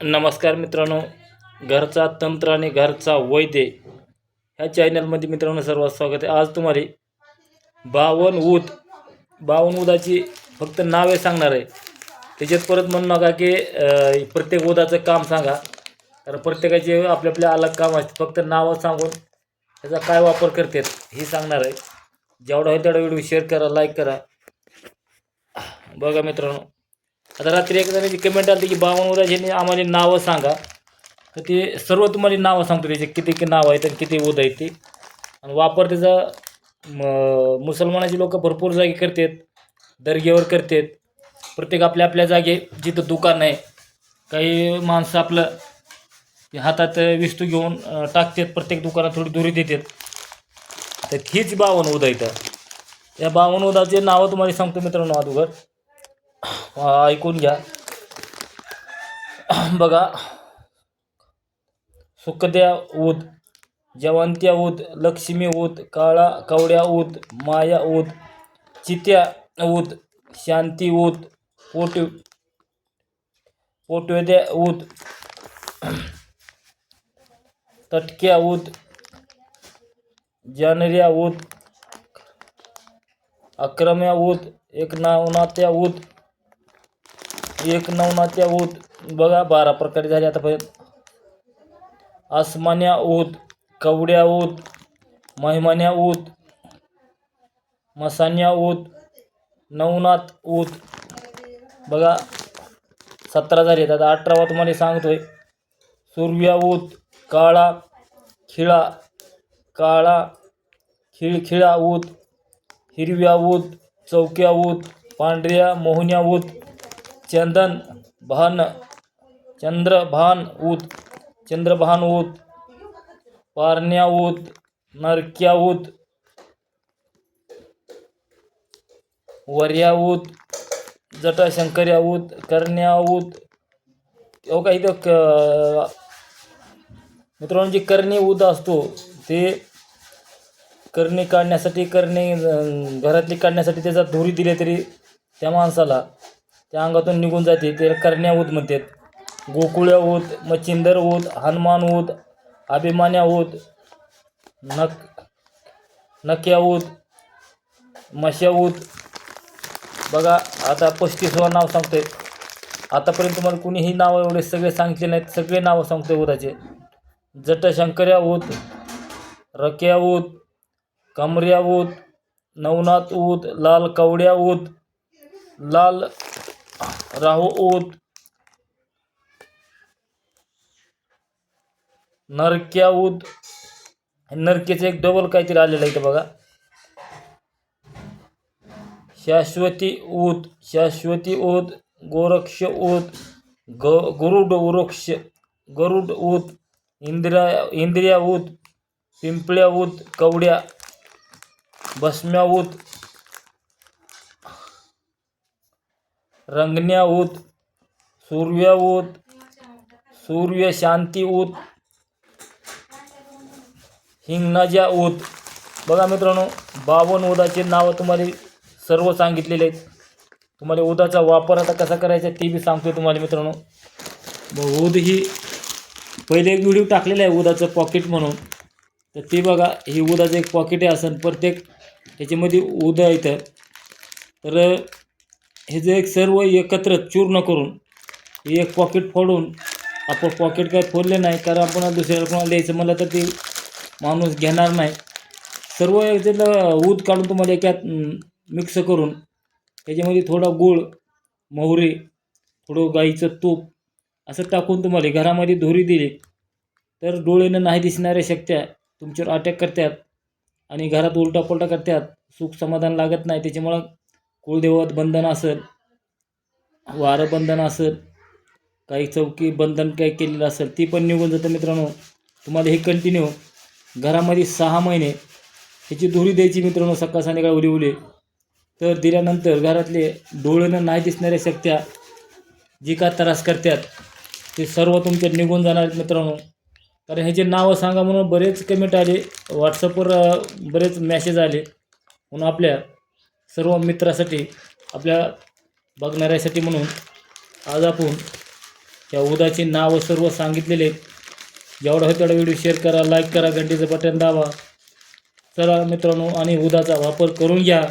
नमस्कार मित्रांनो घरचा तंत्र आणि घरचा वैद्य ह्या चॅनलमध्ये मित्रांनो सर्वात स्वागत आहे. आज तुम्हाला बावन ऊद बावन उदाची फक्त नावे सांगणार आहे. त्याच्यात परत म्हणू नका की प्रत्येक उदाचं काम सांगा. कारण प्रत्येकाचे आपल्या आपल्या अलग काम असते फक्त नावं सांगून त्याचा काय वापर करतात हे सांगणार आहे. जेवढा होईल तेवढा व्हिडिओ शेअर करा लाईक करा. बघा मित्रांनो. आता रात्री एक जणांची कमेंट आली की बावन उदाचे आम्हाला नावं सांगा. तर ते सर्व तुम्हाला नावं सांगतो त्याचे किती किती नावं आहेत आणि किती उद आहेत ते. आणि वापर त्याचा म- मुसलमानाची लोक भरपूर जागी करतात दर्गेवर करतात. प्रत्येक आपल्या आपल्या जागे जिथं दुकान आहे काही माणसं आपलं ते हातात विस्तू घेऊन टाकतात प्रत्येक दुकानात थोडी दुरी देतात. तर हीच बावन उदा इथं. या बावन उदाचे नावं तुम्हाला सांगतो मित्रांनो अगोदर. ऐकून घ्या. बघा. सुकद्या ऊद जवंत्या ऊद लक्ष्मी ऊद काळा कवड्या ऊद माया ऊद चित्या ऊद शांती ऊद पोट पोटवेद्या ऊद तटक्या ऊद जानऱ्या ऊद अक्रम्या ऊद एक नावनात्या ऊद एक नवनात्या ओत बघा बारा प्रकारे झाले आतापर्यंत आसमान्या ओत कवड्या ओत महिमान्या ओत मसान्या ओत नवनाथ ओत बघा सतरा झाले आता अठरावा तुम्हाला सांगतोय. सूर्या ओत काळा खिळा काळा खिळखिळा ओत हिरव्या ओत चौक्या ओत पांढऱ्या मोहन्या ओत चंदन भान चंद्रभान ऊत चंद्रभान ऊत पारण्या ऊत नरक्या ऊत वर्या ऊद जटाशंकर्या ऊद करण्या ऊद हो का इथं क मित्रांनो जी करणी ऊत असतो ते कर्णी काढण्यासाठी कर्णी घरातली काढण्यासाठी त्याचा धुरी दिले तरी त्या माणसाला त्या अंगातून निघून जाते. ते करण्या ऊत म्हणतात. गोकुळ्या ऊत मच्छिंदर ऊत हनुमान ऊद अभिमान्या ऊद नक नक्या ऊत मशा ऊत. बघा आता पस्तीसवा नाव सांगतोय. आतापर्यंत तुम्हाला कुणीही नावं एवढे सगळे सांगितले नाहीत. सगळे नावं सांगतोय उदाचे जटशंकर्या ऊत रक्या ऊत कमर्या ऊत नवनाथ ऊत लाल कवड्या ऊत लाल राहू उद. नरक्या उद. नरकेचं एक डबल काहीतरी आलेलं आहे इथं बघा. शाश्वती उद. शाश्वती उद. गोरक्ष उद. ग. गरुड वृक्ष. गरुड उद. इंद्रिया इंद्रिया उद. पिंपळ्या उद. कवड्या. भस्म्या उद. रंगण्या ऊत सूर्य ऊत सूर्य शांती ऊत हिंगणाच्या ऊत बघा मित्रांनो बावन उदाचे नावं तुम्हाला सर्व सांगितलेले आहेत. तुम्हाला उदाचा वापर आता कसा करायचा ते बी सांगतो तुम्हाला मित्रांनो. मग ऊद ही पहिले एक व्हिडिओ टाकलेला आहे उदाचं पॉकेट म्हणून. तर ते बघा ही उदाचं एक पॉकेट आहे असं प्रत्येक त्याच्यामध्ये उद येतं तर हे जे एक सर्व एकत्र चूर्ण करून एक पॉकेट फोडून आपण पॉकेट काय फोडले नाही कारण आपण दुसऱ्याला कोणाला द्यायचं म्हणलं तर ते माणूस घेणार नाही. सर्व त्याला ऊद काढून तुम्हाला एकात मिक्स करून त्याच्यामध्ये थोडा गूळ मोहरी थोडं गाईचं तूप असं टाकून तुम्हाला घरामध्ये धुरी दिली तर डोळ्यानं नाही दिसणाऱ्या शक्त्या तुमच्यावर अटॅक करतात आणि घरात उलटापलटा करतात सुख समाधान लागत नाही. त्याच्यामुळं कुलदेवत बंधन असेल वारं बंधन असेल काही चौकी बंधन काही केलेलं असेल ती पण निघून जातं मित्रांनो. तुम्हाला हे कंटिन्यू घरामध्ये सहा महिने ह्याची धुरी द्यायची मित्रांनो सकाळ संध्याकाळ उली उली. तर दिल्यानंतर घरातले डोळ्यानं नाही दिसणाऱ्या शक्त्या जी का त्रास करतात ते सर्व तुमच्या निघून जाणार आहेत मित्रांनो. कारण ह्याचे नावं सांगा म्हणून बरेच कमेंट आले व्हॉट्सअपवर बरेच मॅसेज आले. म्हणून आपल्या सर्व मित्रासाठी आपल्या बघणाऱ्यासाठी म्हणून आज आपण त्या उदाची नावं सर्व सांगितलेले जेवढा होईल तेवढा व्हिडिओ शेअर करा लाईक करा घंटीचं बटन दाबा. चला मित्रांनो आणि उदाचा वापर करून घ्या.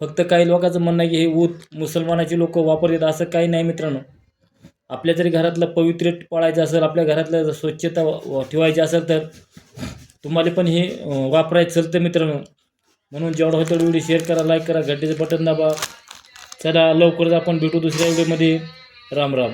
फक्त काही लोकांचं म्हणणं आहे की हे ऊद मुसलमानाचे लोक वापरतात असं काही नाही मित्रांनो. आपल्या जरी घरातलं पवित्र पाळायचं असेल आपल्या घरातलं जर स्वच्छता व- ठेवायची असेल तर तुम्हाला पण हे वापरायचं चलतं मित्रांनो. म्हणून जेवढा होईल तेवढा व्हिडिओ शेअर करा लाईक करा घंटेचं बटन दाबा. चला लवकरच आपण भेटू दुसऱ्या व्हिडिओमध्ये राम राम.